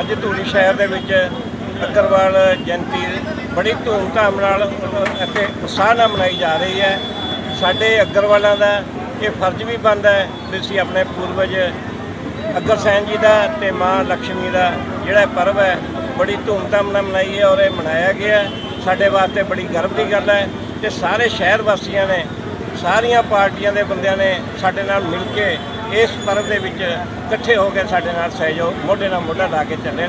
ਅੱਜ ਧੂਰੀ ਸ਼ਹਿਰ ਦੇ ਵਿੱਚ ਅਗਰਵਾਲ ਜਯੰਤੀ ਬੜੀ ਧੂਮਧਾਮ ਨਾਲ ਅਤੇ ਉਤਸ਼ਾਹ ਨਾਲ ਮਨਾਈ ਜਾ ਰਹੀ ਹੈ। ਸਾਡੇ ਅਗਰਵਾਲਾਂ ਦਾ ਇਹ ਫਰਜ਼ ਵੀ ਬਣਦਾ ਹੈ ਵੀ ਅਸੀਂ ਆਪਣੇ ਪੂਰਵਜ ਅਗਰਸੈਨ ਜੀ ਦਾ ਤੇ ਮਾਂ ਲక్ష్ਮੀ ਦਾ ਜਿਹੜਾ ਪਰਵ ਹੈ, ਬੜੀ ਧੂਮਧਾਮ ਨਾਲ ਮਨਾਈ ਹੈ ਔਰ ਇਹ ਮਨਾਇਆ ਗਿਆ ਸਾਡੇ ਵਾਸਤੇ ਬੜੀ ਗਰਵ ਦੀ ਗੱਲ ਹੈ ਤੇ ਸਾਰੇ ਸ਼ਹਿਰ ਵਾਸੀਆਂ ਨੇ, ਸਾਰੀਆਂ ਪਾਰਟੀਆਂ ਦੇ ਬੰਦਿਆਂ ਨੇ ਸਾਡੇ ਨਾਲ ਮਿਲ ਕੇ ਇਸ ਪਰਵ ਦੇ ਵਿੱਚ ਇਕੱਠੇ ਹੋ ਕੇ ਸਾਡੇ ਨਾਲ ਸਹਿਯੋਗ ਮੋਢੇ ਨਾਲ ਮੋਢਾ ਲਾ ਕੇ ਚੱਲੇ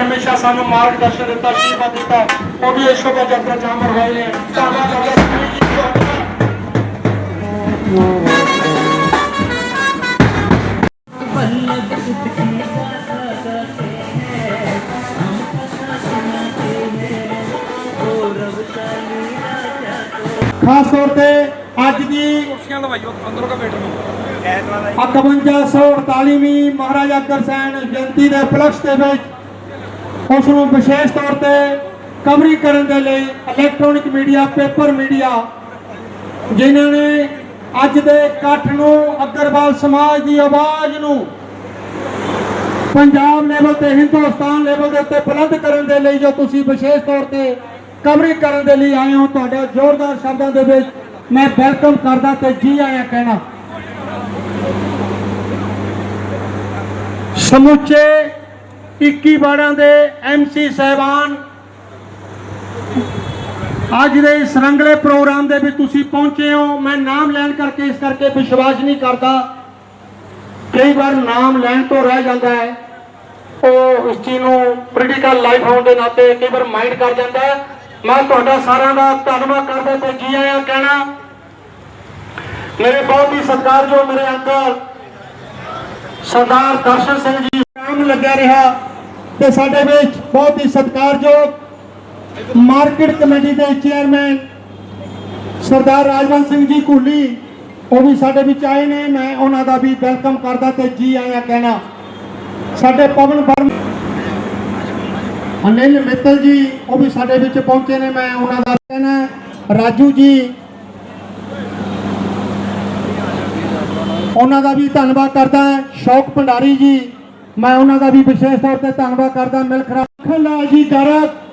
ਹਮੇਸ਼ਾ ਸਾਨੂੰ ਮਾਰਗਦਰਸ਼ਨ ਦਿੱਤਾ ਸ਼ੀਰਵਾਦ ਦਿੱਤਾ। ਉਹ ਵੀ ਇਸ ਸ਼ੋਭਾ ਯਾਤਰਾ ਚਾਮਰ ਹੋਏ ਨੇ। ਧੰਨਵਾਦ ਤੁਹਾਡਾ। ਸ੍ਰੀ ਜੀ ਖਾਸ ਤੌਰ ਤੇ ਅੱਜ ਦੀ ਕੁਰਸੀਆਂ ਲਵਾਈਓ ਅੰਦਰੋਂ ਕਾ 5148ਵੀਂ ਮਹਾਰਾਜਾ ਕਰਸੈਨ ਜਯੰਤੀ ਦੇ ਫਲਕਸ ਤੇ ਵਿੱਚ ਉਸ ਨੂੰ ਵਿਸ਼ੇਸ਼ ਤੌਰ ਤੇ ਕਵਰੀ ਕਰਨ ਦੇ ਲਈ ਇਲੈਕਟ੍ਰੋਨਿਕ ਮੀਡੀਆ ਪੇਪਰ ਮੀਡੀਆ ਜਿਨ੍ਹਾਂ ਨੇ ਅੱਜ ਦੇ ਇਕੱਠ ਨੂੰ ਅਗਰਵਾਲ ਸਮਾਜ ਦੀ ਆਵਾਜ਼ ਨੂੰ ਪੰਜਾਬ ਲੈਵਲ ਤੇ, ਹਿੰਦੁਸਤਾਨ ਲੈਵਲ ਦੇ ਉੱਤੇ ਬੁਲੰਦ ਕਰਨ ਦੇ ਲਈ ਜੋ ਤੁਸੀਂ ਵਿਸ਼ੇਸ਼ ਤੌਰ ਤੇ ਕਵਰੀ ਕਰਨ ਦੇ ਲਈ ਆਏ ਹੋ, ਤੁਹਾਡੇ ਜ਼ੋਰਦਾਰ ਸ਼ਬਦਾਂ ਦੇ ਵਿੱਚ ਮੈਂ ਵੈਲਕਮ ਕਰਦਾ ਤੇ ਜੀ ਆਇਆਂ ਕਹਿਣਾ। ਸਮੁੱਚੇ 21 ਵਾਰਡਾਂ ਦੇ ਐਮਸੀ ਸਹਿਬਾਨ। ਅੱਜ ਦੇ ਇਸ ਰੰਗਲੇ ਪ੍ਰੋਗਰਾਮ ਦੇ ਵਿੱਚ ਤੁਸੀਂ ਪਹੁੰਚੇ ਹੋ। ਮੈਂ ਨਾਮ ਲੈਣ ਕਰਕੇ ਇਸ ਕਰਕੇ ਵਿਸ਼ਵਾਸ ਨਹੀਂ ਕਰਦਾ। ਕਈ ਵਾਰ ਨਾਮ ਲੈਣ ਤੋਂ ਰਹਿ ਜਾਂਦਾ ਹੈ। ਉਹ ਇਸ ਚੀਜ਼ ਨੂੰ ਪੋਲੀਟੀਕਲ ਲਾਈਫ ਹੋਣ ਦੇ ਨਾਤੇ ਕਈ ਵਾਰ ਮਾਈਂਡ ਕਰ ਜਾਂਦਾ ਹੈ। ਮੈਂ ਤੁਹਾਡਾ ਸਾਰਿਆਂ ਦਾ ਧੰਨਵਾਦ ਕਰਦਾ ਤੇ ਜੀ ਆਇਆਂ ਕਹਿਣਾ, ਮੇਰੇ ਬਹੁਤ ਹੀ ਸਤਿਕਾਰਯੋਗ ਮੇਰੇ ਅੰਕਲ ਸਰਦਾਰ ਦਰਸ਼ਨ ਸਿੰਘ ਜੀ ਕੰਮ ਲੱਗਿਆ ਰਿਹਾ। ਤੇ ਸਾਡੇ ਵਿੱਚ ਬਹੁਤ ਹੀ ਸਤਿਕਾਰਯੋਗ ਮਾਰਕੀਟ ਕਮੇਟੀ ਦੇ ਚੇਅਰਮੈਨ ਸਰਦਾਰ ਰਾਜਵੰਤ ਸਿੰਘ ਜੀ ਕੁਲੀ ਉਹ ਵੀ ਸਾਡੇ ਵਿੱਚ ਆਏ ਨੇ। ਮੈਂ ਉਹਨਾਂ ਦਾ ਵੀ ਵੈਲਕਮ ਕਰਦਾ ਤੇ ਜੀ ਆਇਆ ਕਹਿਣਾ। ਸਾਡੇ ਪਵਨ ਵਰਮ, ਅਨਿਲ ਮਿੱਤਲ ਜੀ, ਉਹ ਵੀ ਸਾਡੇ ਵਿੱਚ ਪਹੁੰਚੇ ਨੇ। ਮੈਂ ਉਹਨਾਂ ਦਾ ਕਹਿਣਾ, ਰਾਜੂ ਜੀ, ਉਹਨਾਂ ਦਾ ਵੀ ਧੰਨਵਾਦ ਕਰਦਾ। ਸ਼ੌਕ ਭੰਡਾਰੀ ਜੀ ਮੈਂ ਉਹਨਾਂ ਦਾ ਵੀ ਵਿਸ਼ੇਸ਼ ਤੌਰ ਤੇ ਧੰਨਵਾਦ ਕਰਦਾ ਮਿਲਖਰਾ ਖਲਾ ਜੀ ਗਰਕ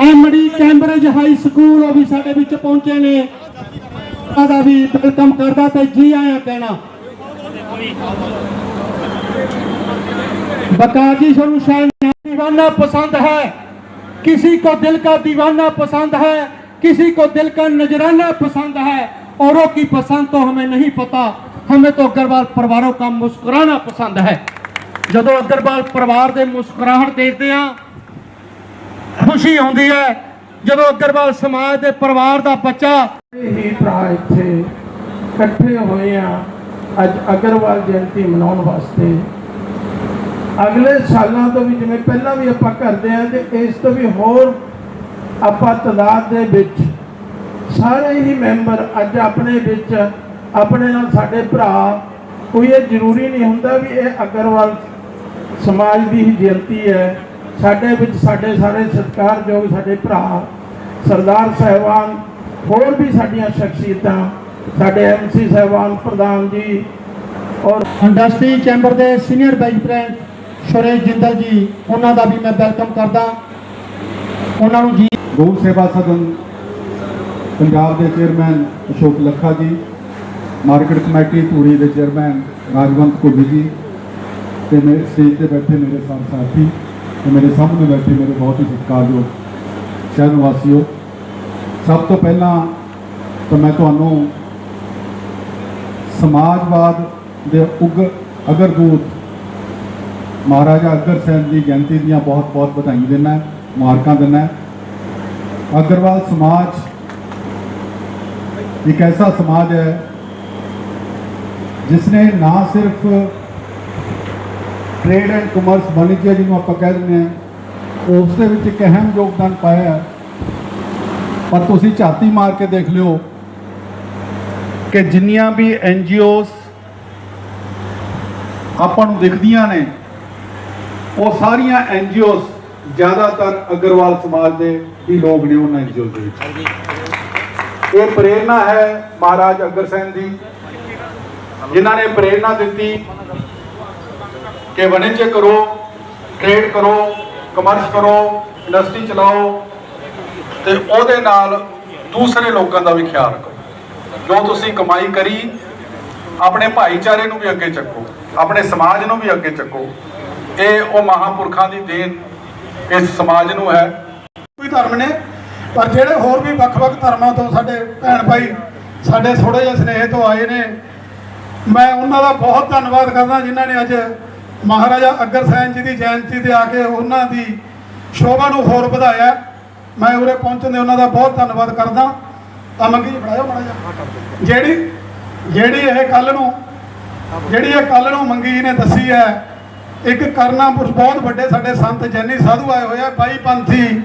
ਐਮਡੀ ਕੈਂਬਰਿਜ ਹਾਈ ਸਕੂਲ ਉਹ ਵੀ ਸਾਡੇ ਵਿੱਚ ਪਹੁੰਚੇ ਨੇ ਆਦਾ ਵੀ ਵੈਲਕਮ ਕਰਦਾ ਤੇ ਜੀ ਆਇਆਂ ਕਹਿਣਾ बता जी शुरू शायद दीवाना पसंद है किसी को दिल का दीवाना पसंद है किसी को दिल का नजराना पसंद है औरों की पसंद तो हमें नहीं पता हमें तो अग्रवाल परिवारों का मुस्कुराना पसंद है ਜਦੋਂ ਅਗਰਵਾਲ ਪਰਿਵਾਰ ਦੇ ਮੁਸਕਰਾਹਟ ਦੇਖਦੇ ਆ ਖੁਸ਼ੀ ਆਉਂਦੀ ਹੈ ਜਦੋਂ ਅਗਰਵਾਲ ਸਮਾਜ ਦੇ ਪਰਿਵਾਰ ਦਾ ਬੱਚਾ ਹੀ ਭਰਾ ਇੱਥੇ ਇਕੱਠੇ ਹੋਏ ਆ ਅੱਜ ਅਗਰਵਾਲ ਜਯੰਤੀ ਮਨਾਉਣ ਵਾਸਤੇ ਅਗਲੇ ਸਾਲਾਂ ਤੋਂ ਵੀ ਜਿਵੇਂ ਪਹਿਲਾਂ ਵੀ ਆਪਾਂ ਕਰਦੇ ਆ ਤੇ ਇਸ ਤੋਂ ਵੀ ਹੋਰ ਆਪਾਂ ਤਦਾਦ ਦੇ ਵਿੱਚ ਸਾਰੇ ਹੀ ਮੈਂਬਰ ਅੱਜ ਆਪਣੇ ਵਿੱਚ ਆਪਣੇ ਨਾਲ ਸਾਡੇ ਭਰਾ ਕੋਈ ਇਹ ਜ਼ਰੂਰੀ ਨਹੀਂ ਹੁੰਦਾ ਵੀ ਇਹ ਅਗਰਵਾਲ ਸਮਾਜ ਦੀ ਹੀ ਜਯੰਤੀ ਹੈ। ਸਾਡੇ ਵਿੱਚ ਸਾਡੇ ਸਾਰੇ ਸਤਿਕਾਰਯੋਗ ਸਾਡੇ ਭਰਾ ਸਰਦਾਰ ਸਹਿਬਾਨ ਹੋਰ ਵੀ ਸਾਡੀਆਂ ਸ਼ਖਸੀਅਤਾਂ ਸਾਡੇ ਐਮਸੀ ਸਹਿਬਾਨ ਪ੍ਰਧਾਨ ਜੀ ਔਰ ਇੰਡਸਟਰੀ ਚੈਂਬਰ ਦੇ senior vice president Suresh Jindal ji ਉਹਨਾਂ ਦਾ ਵੀ ਮੈਂ ਵੈਲਕਮ ਕਰਦਾ। ਉਹਨਾਂ ਨੂੰ ਜੀ ਗਊ ਸੇਵਾ ਸਦਨ ਪੰਜਾਬ ਦੇ ਚੇਅਰਮੈਨ ਅਸ਼ੋਕ ਲੱਖਾ ਜੀ ਮਾਰਕੀਟ ਕਮੇਟੀ ਧੂਰੀ ਦੇ ਚੇਅਰਮੈਨ ਰਾਜਵੰਤ ਘੁੱਗੀ ਜੀ ਤੇ ਮੇਰੇ ਸਟੇਜ ਤੇ ਬੈਠੇ ਮੇਰੇ ਸਾਥ ਸਾਥੀ ਤੇ ਮੇਰੇ ਸਾਹਮਣੇ ਬੈਠੇ ਮੇਰੇ ਬਹੁਤ ਹੀ ਸਤਿਕਾਰਯੋਗ ਸ਼ਹਿਰ ਨਿਵਾਸੀਓ। ਸਭ ਤੋਂ ਪਹਿਲਾਂ ਤਾਂ ਮੈਂ ਤੁਹਾਨੂੰ ਸਮਾਜਵਾਦ ਦੇ ਉਗ ਅਗਰਦੂਤ ਮਹਾਰਾਜਾ ਅਗਰ ਸੈਨ ਦੀ ਜਯੰਤੀ ਦੀਆਂ ਬਹੁਤ ਬਹੁਤ ਵਧਾਈ ਦਿੰਦਾ, ਮੁਬਾਰਕਾਂ ਦਿੰਦਾ। ਅਗਰਵਾਲ ਸਮਾਜ ਇੱਕ ਐਸਾ ਸਮਾਜ ਹੈ ਜਿਸ ਨੇ ਨਾ ਸਿਰਫ ਟ੍ਰੇਡ ਐਂਡ ਕਮਰਸ ਵਾਣਿਜਿਆ ਜਿਹਨੂੰ ਆਪਾਂ ਕਹਿ ਦਿੰਦੇ ਹਾਂ ਉਸ ਦੇ ਵਿੱਚ ਇੱਕ ਅਹਿਮ ਯੋਗਦਾਨ ਪਾਇਆ ਪਰ ਤੁਸੀਂ ਝਾਤੀ ਮਾਰ ਕੇ ਦੇਖ ਲਿਓ ਕਿ ਜਿੰਨੀਆਂ ਵੀ ਐਨ ਓਸ ਆਪਾਂ ਨੂੰ ਦਿਖਦੀਆਂ ਨੇ, ਉਹ ਸਾਰੀਆਂ ਐਨ ਓਸ ਜ਼ਿਆਦਾਤਰ ਅਗਰਵਾਲ ਸਮਾਜ ਦੇ ਹੀ ਲੋਕ ਨੇ ਉਹਨਾਂ ਐਨ ਦੇ ਵਿੱਚ। ਇਹ ਪ੍ਰੇਰਣਾ ਹੈ ਮਹਾਰਾਜ ਅਗਰਸੈਨ ਦੀ। ਜਿਨ੍ਹਾਂ ਨੇ ਪ੍ਰੇਰਣਾ ਦਿੱਤੀ ਕਿ ਵਣਜ ਕਰੋ ਟ੍ਰੇਡ ਕਰੋ ਕਮਰਸ ਕਰੋ ਇੰਡਸਟਰੀ ਚਲਾਓ ਤੇ ਉਹਦੇ ਨਾਲ ਦੂਸਰੇ ਲੋਕਾਂ ਦਾ ਵੀ ਖਿਆਲ ਰੱਖੋ। ਜੋ ਤੁਸੀਂ ਕਮਾਈ ਕਰੀ, ਆਪਣੇ ਭਾਈਚਾਰੇ ਨੂੰ ਵੀ ਅੱਗੇ ਚੱਕੋ, ਆਪਣੇ ਸਮਾਜ ਨੂੰ ਵੀ ਅੱਗੇ ਚੱਕੋ, ਇਹ ਉਹ ਮਹਾਪੁਰਖਾਂ ਦੀ ਦੇਣ ਇਸ ਸਮਾਜ ਨੂੰ ਹੈ। ਕੋਈ ਧਰਮ ਨੇ, ਪਰ ਜਿਹੜੇ ਹੋਰ ਵੀ ਵੱਖ-ਵੱਖ ਧਰਮਾਂ ਤੋਂ ਸਾਡੇ ਭੈਣ ਭਾਈ, ਸਾਡੇ ਥੋੜੇ ਜਿਹੇ ਸਨੇਹ ਤੋਂ ਆਏ ਨੇ ਮੈਂ ਉਹਨਾਂ ਦਾ ਬਹੁਤ ਧੰਨਵਾਦ ਕਰਦਾ ਜਿਨ੍ਹਾਂ ਨੇ ਅੱਜ ਮਹਾਰਾਜਾ ਅਗਰ ਅਗਰਸੈਨ ਜੀ ਦੀ ਜਯੰਤੀ ਤੇ ਆ ਕੇ ਉਹਨਾਂ ਦੀ ਸ਼ੋਭਾ ਨੂੰ ਹੋਰ ਵਧਾਇਆ। ਮੈਂ ਉਰੇ ਪਹੁੰਚਣ ਦੇ ਉਹਨਾਂ ਦਾ ਬਹੁਤ ਧੰਨਵਾਦ ਕਰਦਾ। ਤਾਂ ਮੰਗੀ ਜੀ ਫੜਾਇਓ ਜਿਹੜੀ ਜਿਹੜੀ ਇਹ ਕੱਲ ਨੂੰ, ਜਿਹੜੀ ਇਹ ਕੱਲ ਨੂੰ ਮੰਗੀ ਜੀ ਨੇ ਦੱਸੀ ਹੈ, ਇੱਕ ਕਰਨਾ ਪੁਰਸ਼ ਬਹੁਤ ਵੱਡੇ ਸਾਡੇ ਸੰਤ ਜੈਨੀ ਸਾਧੂ ਆਏ ਹੋਏ ਆ, ਬਾਈ ਪੰਥੀ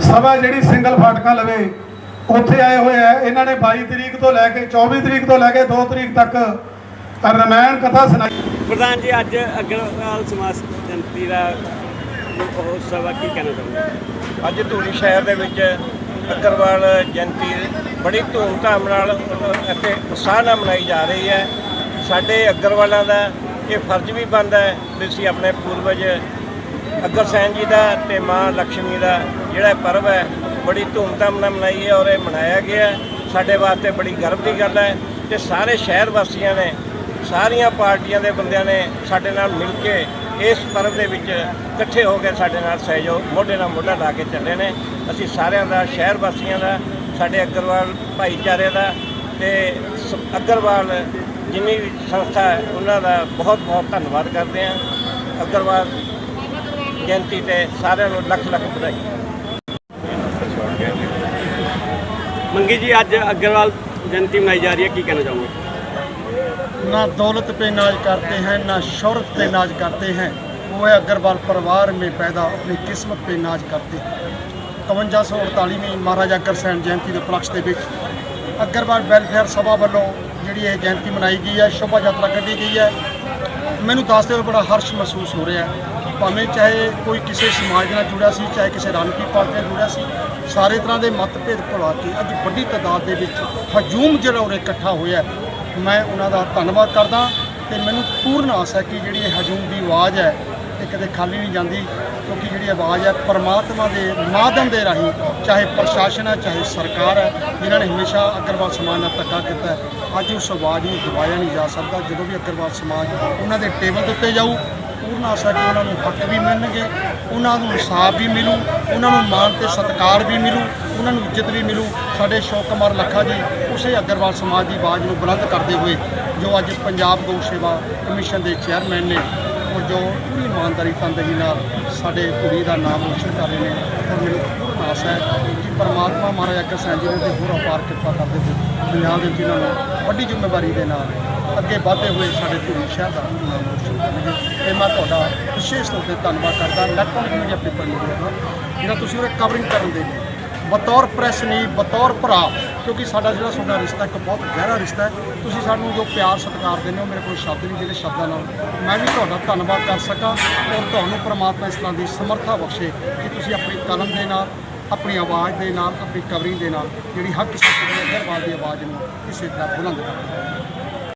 ਸਭਾ ਜਿਹੜੀ ਸਿੰਗਲ ਫਾਟਕਾਂ ਲਵੇ, ਉੱਥੇ ਆਏ ਹੋਏ ਆ। ਇਹਨਾਂ ਨੇ 22 ਤਰੀਕ ਤੋਂ ਲੈ ਕੇ 24 ਤਰੀਕ ਤੋਂ ਲੈ ਕੇ 2 ਤਰੀਕ ਤੱਕ ਰਮਾਇਣ ਕਥਾ ਸੁਣਾਈ। ਪ੍ਰਧਾਨ ਜੀ ਅੱਜ ਅਗਰਵਾਲ ਸਮਾਜ ਜਨਤੀ ਦਾ ਉਹ ਸਭਾ ਕੀ ਕਹਿਣਾ ਚਾਹੁੰਦੇ ਅੱਜ ਧੂਰੀ ਸ਼ਹਿਰ ਦੇ ਵਿੱਚ ਅਗਰਵਾਲ ਜਯੰਤੀ ਬੜੀ ਧੂਮਧਾਮ ਨਾਲ ਅਤੇ ਉਤਸ਼ਾਹ ਨਾਲ ਮਨਾਈ ਜਾ ਰਹੀ ਹੈ। ਸਾਡੇ ਅਗਰਵਾਲਾਂ ਦਾ ਇਹ ਫਰਜ਼ ਵੀ ਬਣਦਾ ਹੈ ਵੀ ਅਸੀਂ ਆਪਣੇ ਪੂਰਵਜ ਅਗਰਸੈਨ ਜੀ ਦਾ ਤੇ ਮਾਂ ਲక్ష్ਮੀ ਦਾ ਜਿਹੜਾ ਪਰਵ ਹੈ ਬੜੀ ਧੂਮਧਾਮ ਨਾਲ ਮਨਾਈ ਹੈ ਔਰ ਇਹ ਮਨਾਇਆ ਗਿਆ। ਸਾਡੇ ਵਾਸਤੇ ਬੜੀ ਗਰਵ ਦੀ ਗੱਲ ਹੈ ਤੇ ਸਾਰੇ ਸ਼ਹਿਰ ਵਾਸੀਆਂ ਨੇ ਸਾਰੀਆਂ ਪਾਰਟੀਆਂ ਦੇ ਬੰਦਿਆਂ ਨੇ ਸਾਡੇ ਨਾਲ ਮਿਲ ਕੇ ਇਸ ਪਰਵ ਦੇ ਵਿੱਚ ਇਕੱਠੇ ਹੋ ਕੇ ਸਾਡੇ ਨਾਲ ਸਹਿਯੋਗ, ਮੋਢੇ ਨਾਲ ਮੋਢਾ ਲਾ ਕੇ ਚੱਲੇ ਨੇ। ਅਸੀਂ ਸਾਰਿਆਂ ਦਾ, ਸ਼ਹਿਰ ਵਾਸੀਆਂ ਦਾ, ਸਾਡੇ ਅਗਰਵਾਲ ਭਾਈਚਾਰੇ ਦਾ ਤੇ ਸ- ਅਗਰਵਾਲ ਜਿੰਨੀ ਵੀ ਸੰਸਥਾ ਹੈ, ਉਹਨਾਂ ਦਾ ਬਹੁਤ ਬਹੁਤ ਧੰਨਵਾਦ ਕਰਦੇ ਹਾਂ। ਅਗਰਵਾਲ ਜਯੰਤੀ ਤੇ ਸਾਰਿਆਂ ਨੂੰ ਲੱਖ ਲੱਖ ਵਧਾਈ। ਮੰਗੀ ਜੀ, ਅੱਜ ਅਗਰਵਾਲ ਜਨਤੀ ਮਨਾਈ ਜਾ ਰਹੀ ਹੈ, ਕੀ ਕਹਿਣਾ ਚਾਹੋਗੇ? ना दौलत पे नाज करते हैं ना शोहरत पे नाज करते हैं वो है अग्रवाल परिवार में पैदा अपनी किस्मत पे नाज करते हैं ਇਕਵੰਜਾ ਸੌ ਅੜਤਾਲੀਵੀਂ ਮਹਾਰਾਜਾ ਅਗਰਸੈਨ ਜਯੰਤੀ ਦੇ ਉਪਲਕਸ਼ ਦੇ ਵਿੱਚ ਅਗਰਵਾਲ ਵੈਲਫੇਅਰ ਸਭਾ ਵੱਲੋਂ ਜਿਹੜੀ ਇਹ ਜਯੰਤੀ ਮਨਾਈ ਗਈ ਹੈ ਸ਼ੋਭਾ ਯਾਤਰਾ ਕੱਢੀ ਗਈ ਹੈ ਮੈਨੂੰ ਦੱਸਦੇ ਹੋਏ ਬੜਾ ਹਰਸ਼ ਮਹਿਸੂਸ ਹੋ ਰਿਹਾ ਹੈ ਭਾਵੇਂ ਚਾਹੇ ਕੋਈ ਕਿਸੇ ਸਮਾਜ ਨਾਲ ਜੁੜਿਆ ਸੀ ਚਾਹੇ ਕਿਸੇ ਰਾਜਨੀਤਿਕ ਪਾਰਟੀ ਨਾਲ ਜੁੜਿਆ ਸੀ ਸਾਰੇ ਤਰ੍ਹਾਂ ਦੇ ਮਤਭੇਦ ਭੁਲਾ ਕੇ ਅੱਜ ਵੱਡੀ ਤਾਦਾਦ ਦੇ ਵਿੱਚ ਹਜੂਮ ਜਿਹੜਾ ਉਰੇ ਇਕੱਠਾ ਹੋਇਆ ਹੈ, ਮੈਂ ਉਹਨਾਂ ਦਾ ਧੰਨਵਾਦ ਕਰਦਾ ਤੇ ਮੈਨੂੰ ਪੂਰਨ ਆਸ ਹੈ ਕਿ ਜਿਹੜੀ ਇਹ ਹਜੂਮ ਦੀ ਆਵਾਜ਼ ਹੈ, ਇਹ ਕਦੇ ਖਾਲੀ ਨਹੀਂ ਜਾਂਦੀ, ਕਿਉਂਕਿ ਜਿਹੜੀ ਆਵਾਜ਼ ਹੈ ਪਰਮਾਤਮਾ ਦੇ ਮਾਧਿਅਮ ਦੇ ਰਾਹੀਂ, ਚਾਹੇ ਪ੍ਰਸ਼ਾਸਨ ਹੈ, ਚਾਹੇ ਸਰਕਾਰ ਹੈ, ਜਿਨ੍ਹਾਂ ਨੇ ਹਮੇਸ਼ਾ ਅਗਰਵਾਲ ਸਮਾਜ ਨਾਲ ਧੱਕਾ ਕੀਤਾ ਅੱਜ ਉਸ ਆਵਾਜ਼ ਨੂੰ ਦਬਾਇਆ ਨਹੀਂ ਜਾ ਸਕਦਾ। ਜਦੋਂ ਵੀ ਅਗਰਵਾਲ ਸਮਾਜ ਉਹਨਾਂ ਦੇ ਟੇਬਲ ਦੇ ਉੱਤੇ ਜਾਊ, ਪੂਰਨ ਆਸਾ ਕਿ ਉਹਨਾਂ ਨੂੰ ਹੱਕ ਵੀ ਮਿਲਣਗੇ। ਉਹਨਾਂ ਨੂੰ ਇਨਸਾਫ ਵੀ ਮਿਲੂ, ਉਹਨਾਂ ਨੂੰ ਮਾਣ ਤੇ ਸਤਿਕਾਰ ਵੀ ਮਿਲੂ, ਉਹਨਾਂ ਨੂੰ ਇੱਜ਼ਤ ਵੀ ਮਿਲੂ। ਸਾਡੇ ਅਸ਼ੋਕ ਕੁਮਾਰ ਲੱਖਾ ਜੀ, ਉਸੇ ਅਗਰਵਾਲ ਸਮਾਜ ਦੀ ਆਵਾਜ਼ ਨੂੰ ਬੁਲੰਦ ਕਰਦੇ ਹੋਏ ਜੋ ਅੱਜ ਪੰਜਾਬ ਗਊ ਸੇਵਾ ਕਮਿਸ਼ਨ ਦੇ ਚੇਅਰਮੈਨ ਨੇ ਔਰ ਜੋ ਪੂਰੀ ਇਮਾਨਦਾਰੀ ਤੰਦਹੀ ਨਾਲ ਸਾਡੇ ਕੁੜੀ ਦਾ ਨਾਮ ਰੋਸ਼ਨ ਕਰ ਰਹੇ ਨੇ ਔਰ ਮੈਨੂੰ ਆਸ ਹੈ ਕਿ ਪਰਮਾਤਮਾ ਮਹਾਰਾਜ ਅੱਗੇ ਸਿੰਘ ਜੀ ਦੇ ਹੋਰ ਅਪਾਰ ਕਿਰਪਾ ਕਰਦੇ ਹੋਏ ਪੰਜਾਬ ਦੇ ਜਿਨ੍ਹਾਂ ਨੂੰ ਵੱਡੀ ਜ਼ਿੰਮੇਵਾਰੀ ਦੇ ਨਾਲ ਅੱਗੇ ਵਧਦੇ ਹੋਏ ਸਾਡੇ ਧੂਰੀ ਸ਼ਹਿਰ ਦਾ ਨਾਮ ਰੋਸ਼ਨ ਕਰਨਗੇ। ਤੇ ਮੈਂ ਤੁਹਾਡਾ ਵਿਸ਼ੇਸ਼ ਤੌਰ ਤੇ ਧੰਨਵਾਦ ਕਰਦਾ। ਇਲੈਕਟ੍ਰੋਨਿਕ ਮੀਡੀਆ ਪੇਪਰ ਮੀਡੀਆ ਦਾ ਜਿਹੜਾ ਤੁਸੀਂ ਉਹ ਕਵਰਿੰਗ ਕਰਨ ਦੇ ਲਈ। ਬਤੌਰ ਪ੍ਰੈਸ ਨਹੀਂ, ਬਤੌਰ ਭਰਾ। ਕਿਉਂਕਿ ਸਾਡਾ ਜਿਹੜਾ ਤੁਹਾਡਾ ਰਿਸ਼ਤਾ ਇੱਕ ਬਹੁਤ ਗਹਿਰਾ ਰਿਸ਼ਤਾ ਹੈ। ਤੁਸੀਂ ਸਾਨੂੰ ਜੋ ਪਿਆਰ ਸਤਿਕਾਰ ਦਿੰਦੇ ਹੋ, ਮੇਰੇ ਕੋਲ ਸ਼ਬਦ ਨਹੀਂ ਜਿਹੜੇ ਸ਼ਬਦਾਂ ਨਾਲ। ਮੈਂ ਵੀ ਤੁਹਾਡਾ ਧੰਨਵਾਦ ਕਰ ਸਕਾਂ ਔਰ ਤੁਹਾਨੂੰ ਪ੍ਰਮਾਤਮਾ ਇਸ ਤਰ੍ਹਾਂ ਦੀ ਸਮਰੱਥਾ ਬਖਸ਼ੇ ਕਿ ਤੁਸੀਂ ਆਪਣੀ ਕਲਮ ਦੇ ਨਾਲ, ਆਪਣੀ ਆਵਾਜ਼ ਦੇ ਨਾਲ, ਆਪਣੀ ਕਵਰਿੰਗ ਦੇ ਨਾਲ, ਜਿਹੜੀ ਹੱਕ ਸੱਚ ਦੀ ਅਗਰਵਾਲ ਦੀ ਆਵਾਜ਼ ਨੂੰ ਕਿਸੇ ਤਰ੍ਹਾਂ ਬੁਲੰਦ ਕਰੋ।